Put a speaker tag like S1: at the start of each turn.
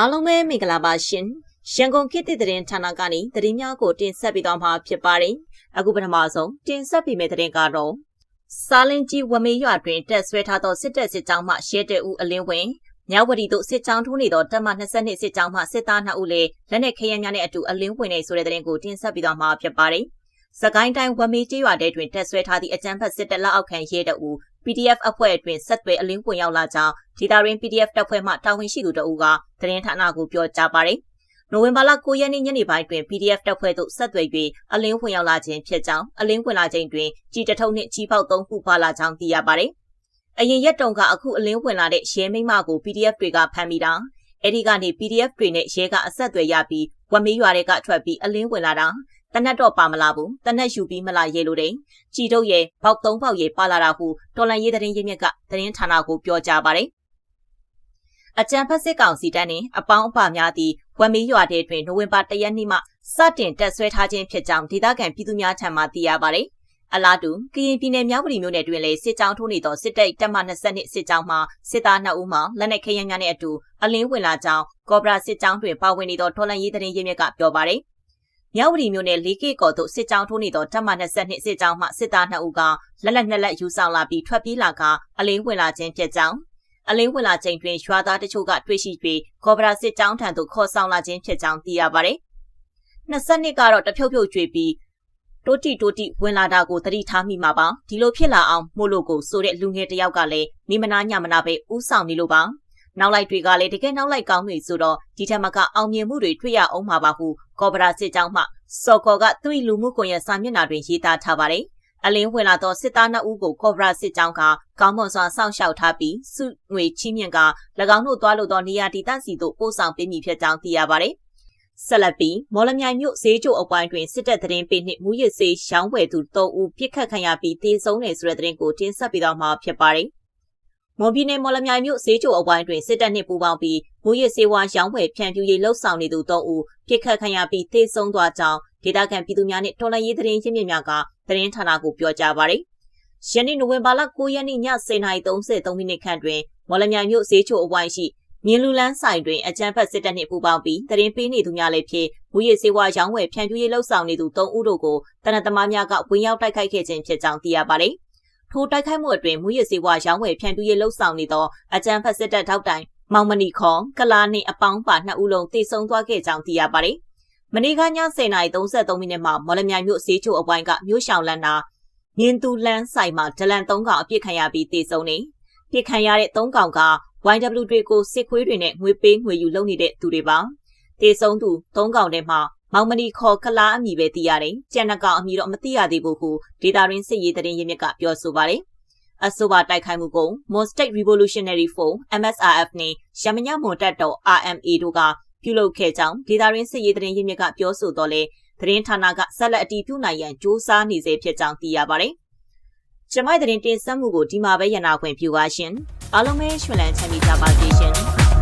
S1: အားလုံးပဲမင်္ဂလာပါရှင်ရန်ကုန်ခေတ်သစ်သတင်းဌာနကနေသတင်းများကိုတင်ဆက်ပေးသွားမှာဖြစ်ပါတယ်အခုပထမဆုံးတင်ဆက်ပေးမယ့်သတင်းကတော့စာလင်ကြီးဝမေးရွာတွင်တက်ဆွဲထားသောစစ်တပ်စစ်ကြောင်းမှရဲတပ်ဦးအလင်းဝင်မြဝတီတို့စစ်ကြောင်းထိုးနေသောတပ်မ22စစ်ကြောင်းမှစစ်သား2ဦးလည်းလက်နက်ခဲယမ်းများနဲ့အတူအလင်းဝင်နေဆိုတဲ့သတင်းကိုတင်ဆက်ပေးသွားမှာဖြစ်ပါတယ်စကိုင်းတိုင်းဝမေးကျေးရွာတဲတွင်တက်ဆွဲထားသည့်အကြမ်းဖက်စစ်တပ်လက်အောက်ခံရဲတပ်ဦး PDF အဖွဲ့အတွင်းဆက်သွယ်အလင်းပွင့်ရောက်လာကြောင်းဒေတာရင်း PDF တပ်ဖွဲ့မှတာဝန်ရှိသူတအူးကသတင်းဌာနကိုပြောကြားပါတယ်။နိုဝင်ဘာလ9ရက်နေ့ညနေပိုင်းတွင် PDF တပ်ဖွဲ့သို့ဆက်သွယ်၍အလင်းဝင်ရောက်လာခြင်းဖြစ်ကြောင်းအလင်းဝင်လာခြင်းတွင်ကြီးတထုံနှင့်ကြီးပေါက်၃ခုပါလာကြောင်းသိရပါတယ်။အရင်ရက်တုန်းကအခုအလင်းဝင်လာတဲ့ရဲမိမကို PDF တွေကဖမ်းမိတာအဲဒီကနေ PDF တွေနဲ့ရဲကအဆက်အသွယ်ရပြီးဝမေးရွာတွေကထွက်ပြီးအလင်းဝင်လာတာ တနက်တော့ပါမလာဘူးတနက်ယူပြီးမလာရဲလို့တဲ့ကြည်တုတ်ရဲ့ဘောက်သုံးပေါက်ရဲ့ပါလာတာဟုတော်လန်ရေးသတင်းရင်းမြစ်ကသတင်းဌာနကိုပြောကြားပါတယ်အကြံဖက်စစ်ကောင်စီတန်းနှင့်အပေါင်းအပါများသည့်ဝမ်မီရွာတဲတွင်နိုဝင်ဘာ၁ရက်နေ့မှစတင်တက်ဆွဲထားခြင်းဖြစ်ကြောင်းဒေသခံပြည်သူများထံမှသိရပါတယ်။အလားတူကရင်ပြည်နယ်မြောက်ပြည်မြို့နယ်တွင်လည်းစစ်ကြောင်းထိုးနေသောစစ်တပ်တပ်မ20စစ်ကြောင်းမှစစ်သား2ဦးမှလက်နက်ခဲယမ်းများနဲ့အတူအလင်းဝင်လာကြောင်းကော့ဘရာစစ်ကြောင်းတွင်ပါဝင်နေသောထော်လန်ရေးသတင်းရင်းမြစ်ကပြောပါတယ်။ မြောက်ဝတီမြို့နယ်လေးကေကော်သို့စစ်ကြောင်းထိုးနေသောတပ်မ22စစ်ကြောင်းမှစစ်သား2ဦးကလက်လက်နှစ်လက်ယူဆောင်လာပြီးထွက်ပြေးလာကအလင်းဝင်လာခြင်းဖြစ်ကြောင်းအလင်းဝင်လာချိန်တွင်ရွာသားတချို့ကတွေ့ရှိပြီးကော်ဗရာစစ်ကြောင်းထံသို့ခေါ်ဆောင်လာခြင်းဖြစ်ကြောင်းသိရပါတယ်။20နှစ်ကတော့တဖြုတ်ဖြုတ်ကျွေပြီးတိုးတီတိုးတီဝင်လာတာကိုသတိထားမိမှာပါဒီလိုဖြစ်လာအောင်မို့လို့ကိုဆိုတဲ့လူငယ်တယောက်ကလည်းမိမနာညမနာပဲဥဆောင်နေလို့ပါ။ နောက်လိုက်တွေကလည်းတကယ်နောက်လိုက်ကောင်းတွေဆိုတော့ဒီထက်မကအောင်မြင်မှုတွေတွေ့ရအောင်မှာပါဟုကော်ပိုရာစစ်ကြောင်းမှစော်ကော်ကသူ့လူမှုကွန်ရက်စာမျက်နှာတွင်ရေးသားထားပါတယ်။အလင်းဝင်လာသောစစ်သား2ဦးကိုကော်ပိုရာစစ်ကြောင်းကကောင်းမွန်စွာစောင့်ရှောက်ထားပြီးစုငွေချီးမြှင့်က၎င်းတို့သွားလို့သောနေရာဒေသစီသို့ပို့ဆောင်ပေးမည်ဖြစ်ကြောင်းသိရပါတယ်။ဆက်လက်ပြီးမော်လမြိုင်မြို့ဈေးကျိုအပိုင်းတွင်စစ်တပ်သတင်းပေးနှင့်မူရစ်စေးရောင်းဝယ်သူ၃ဦးပြစ်ခတ်ခံရပြီးသေဆုံးတယ်ဆိုတဲ့သတင်းကိုတင်ဆက်ပေးတော့မှာဖြစ်ပါတယ် မွန်ပြည်နယ်မော်လမြိုင်မြို့ဈေးချိုအဝိုင်းတွင်စစ်တပ်နှင့်ပူးပေါင်းပြီးမူရစ်စေဝါရောင်းဝယ်ဖြန့်ဖြူးရေးလှုပ်ဆောင်နေသူ၃ဦးပြစ်ခတ်ခံရပြီးသေဆုံးသွားကြောင်းဒေသခံပြည်သူများနှင့်တော်လှန်ရေးသတင်းရင်းမြစ်များကသတင်းဌာနကိုပြောကြားပါရယ်။ယနေ့နိုဝင်ဘာလ9ရက်နေ့ည10:33မိနစ်ခန့်တွင်မော်လမြိုင်မြို့ဈေးချိုအဝိုင်းရှိမြင်းလူလန်းဆိုင်တွင်အကြမ်းဖက်စစ်တပ်နှင့်ပူးပေါင်းပြီးတရင်ပေးနေသူများလည်းဖြစ်မူရစ်စေဝါရောင်းဝယ်ဖြန့်ဖြူးရေးလှုပ်ဆောင်နေသူ၃ဦးတို့ကိုတနက်သမားများကဝင်ရောက်တိုက်ခိုက်ခဲ့ခြင်းဖြစ်ကြောင်းသိရပါရယ်။ ထိုတိုက်ခိုက်မှုအတွင်မူရစေဝါရောင်းဝယ်ဖြန့်တူးရေးလှုပ်ဆောင်နေသောအကြံဖက်စစ်တပ်ထောက်တိုင်မောင်မဏီခေါ်ကလာနှင့်အပေါင်းပါနှစ်ဦးလုံးတေဆုံးသွားခဲ့ကြောင်းသိရပါတယ်။မနေ့ကည10:33မိနစ်မှာမော်လမြိုင်မြို့ဈေးချိုအဝိုင်းကမြို့ရှောင်လန်းနာငင်းတူလန်းဆိုင်မှာဒလန်3ကောင်အပြစ်ခံရပြီးတေဆုံးနေ။ပြစ်ခံရတဲ့3ကောင်က YW တွေကိုစစ်ခွေးတွေနဲ့ငွေပေးငွေယူလုပ်နေတဲ့သူတွေပါ။တေဆုံးသူ3ကောင်ထဲမှာ မောင်မနီခေါ်ကလားအမည်ပဲသိရတယ်။ကျန်တဲ့ကောင်အမည်တော့မသိရသေးဘူးဟုဒေတာရင်းစစ်ရေးတရင်ရင်းမြစ်ကပြောဆိုပါတယ်။အဆိုပါတိုက်ခိုက်မှုကို Mon State Revolutionary Force MSRF နဲ့ရမညမွန်တပ်တော် RMA တို့ကပြုလုပ်ခဲ့ကြောင်းဒေတာရင်းစစ်ရေးတရင်ရင်းမြစ်ကပြောဆိုတော့လေသတင်းဌာနကဆက်လက်အတည်ပြုနိုင်ရန်စ조사နေစေဖြစ်ကြောင်းသိရပါတယ်။ကျမိုက်သတင်းတင်ဆက်မှုကိုဒီမှာပဲရနာခွင့်ပြုပါရှင်။အားလုံးပဲရှင်လန်းချမ်းမြေ့ကြပါစေရှင်။